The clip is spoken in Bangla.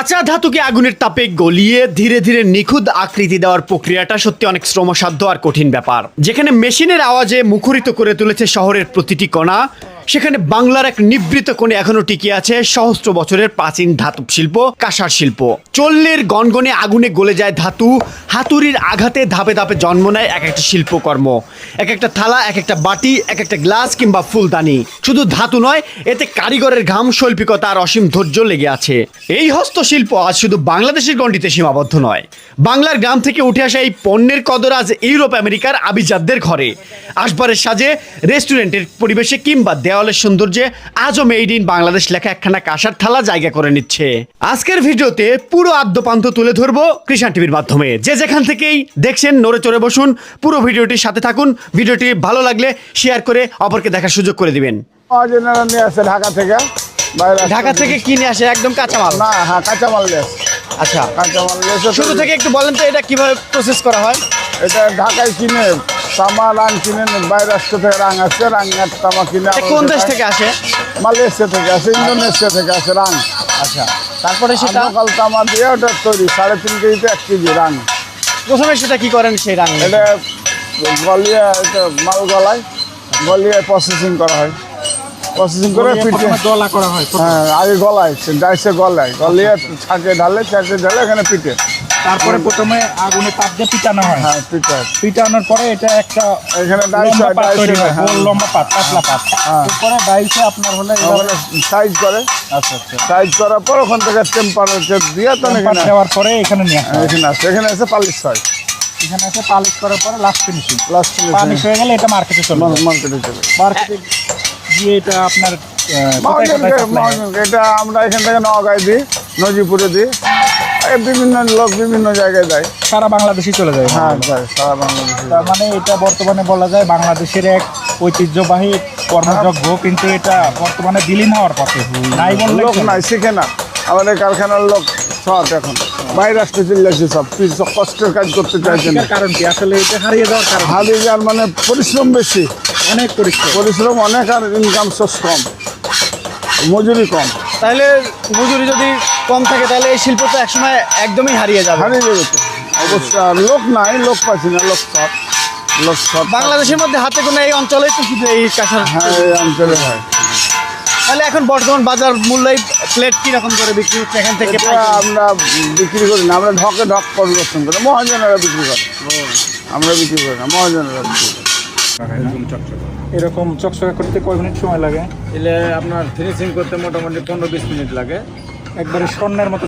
কাঁচা ধাতুকে আগুনের তাপে গলিয়ে ধীরে ধীরে নিখুঁত আকৃতি দেওয়ার প্রক্রিয়াটা সত্যি অনেক শ্রমসাধ্য আর কঠিন ব্যাপার। যেখানে মেশিনের আওয়াজে মুখরিত করে তুলেছে শহরের প্রতিটি কণা সেখানে বাংলার এক নিবৃত কোণে এখনও টিকে আছে সহস্র বছরের প্রাচীন ধাতব শিল্প, কাঁসার শিল্প। চল্লের গনগনে আগুনে গলে যায় ধাতু, হাতুড়ির আঘাতে ধাপে ধাপে জন্ম নেয় এক একটা শিল্পকর্ম। এক একটা থালা, এক একটা বাটি, এক একটা গ্লাস কিংবা ফুলদানি। শুধু ধাতু নয়, এতে কারিগরের ঘাম, শৈল্পিকতা আর অসীম ধৈর্য লেগে আছে। এই হস্তশিল্প আজ শুধু বাংলাদেশের গণ্ডিতে সীমাবদ্ধ নয়। বাংলার গ্রাম থেকে উঠে আসা এই পণ্যের কদর আজ ইউরোপ, আমেরিকার আভিজাতদের ঘরে। আসবারের সাজে রেস্টুরেন্টের পরিবেশে কিংবা দেওয়ালের সৌন্দর্যে আজও মেড ইন বাংলাদেশ লেখা একখানা কাঁসার থালা জায়গা করে নিচ্ছে। আজকের ভিডিওতে পুরো আদ্যপান্ত তুলে ধরবো কৃষাণ টিভির মাধ্যমে। যে যেখান থেকেই দেখছেন নড়ে চড়ে বসুন পুরো ভিডিওটির সাথে থাকুন। ভিডিওটি ভালো লাগলে শেয়ার করে অপরকে দেখার সুযোগ করে দিবেন। ঢাকা থেকে ঢাকা থেকে কিনে আসে? একদম কাঁচামাল। না হ্যাঁ কাঁচামাল আচ্ছা। কাঁচামাল শুরু থেকে একটু বলেন তো এটা কীভাবে প্রসেস করা হয়? এটা ঢাকায় কিনে তামা রাং কিনে বাইরে রাষ্ট্র থেকে রাং আসছে রাঙার তামা কিনে কোন দেশ থেকে আসে? মালয়েশিয়া থেকে আসে ইন্দোনেশিয়া থেকে আসে রাং আচ্ছা তারপরে সেটা? লোকাল তামা দিয়ে ওটা তৈরি সাড়ে তিন কেজিতে এক কেজি রাং প্রথমে সেটা কি করেন সেই রাং এটা গলিয়ে এটা মাল গলায় গলিয়ে প্রসেসিং করা হয়। প্রসেসিং করে পিঠে দলা করা হয় হ্যাঁ আগে গলায় ডাইসে গলায়। গলিয়ে ছাঁকে ঢালে ছাঁকে ঢালে এখানে পিঠে। তারপরে প্রথমে আগুনে তাপ দিয়ে পিটানো হয়। হ্যাঁ পিঠে পিটানোর পরে এটা একটা এখানে ডাইস হয় ডাইসে হয় হ্যাঁ। লম্বা পাত পাতলা পাত। হ্যাঁ। এরপরে ডাইসে আপনার হলে সাইজ করে। আচ্ছা আচ্ছা। সাইজ করার পর ওখান থেকে টেম্পারেচার দিয়ে পাত এখানে দেওয়ার পরে এখানে নিয়ে আসা। এখানে আসে এখানে এসে পালিশ হয়। এখানে এসে পালিশ করার পরে last finishing last finishing polish হয়ে গেলে এটা মার্কেটে চলে মার্কেটে চলে মার্কেটে গিয়ে এটা আপনার এটা আমরা এখান থেকে নগাঁয় দিই নজিপুরে দিই। বিভিন্ন লোক বিভিন্ন জায়গায় যায়। সারা বাংলাদেশে চলে যায়। হ্যাঁ যায় সারা বাংলাদেশে তার মানে এটা বর্তমানে বলা যায় বাংলাদেশের এক ঐতিহ্যবাহী কর্মযজ্ঞ কিন্তু এটা বর্তমানে বিলীন হওয়ার পথে। নাই লোক নাই শিখে না। আমাদের কারখানার লোক সব এখন। বাইরে আসতে চলে সব কিছু কষ্টের কাজ করতে চাইছে না। কারণ কি? আসলে এটা হারিয়ে যাওয়ার কারণ হারিয়ে যাওয়ার মানে পরিশ্রম বেশি। অনেক পরিশ্রম। পরিশ্রম অনেক আর ইনকাম সোর্স কম। মজুরি কম। তাহলে মজুরি যদি কম থাকে তাহলে এই শিল্প তো একসময় একদমই হারিয়ে যাবে। হারিয়ে যাবে তো। অবশ্যই লোক নাই লোক পাচ্ছি না লোক সব লোক সব বাংলাদেশের মধ্যে হাতে কোনো এই অঞ্চলেই তো শুধু এই কাঁসার হ্যাঁ এই অঞ্চলে হয়। তাহলে এখন বর্তমান বাজার মূল্য প্লেট কীরকম করে বিক্রি হচ্ছে এখান থেকে আমরা বিক্রি করি না আমরা ঢকে ঢক পরিবর্তন করি মহাজনেরা বিক্রি করে। আমরা বিক্রি করি না মহাজনেরা বিক্রি করে। এরকম চকচকা করতে কয় মিনিট সময় লাগে? এলে আপনার ফিনিশিং করতে মোটামুটি পনেরো বিশ মিনিট লাগে। একবারে স্বর্ণের মতো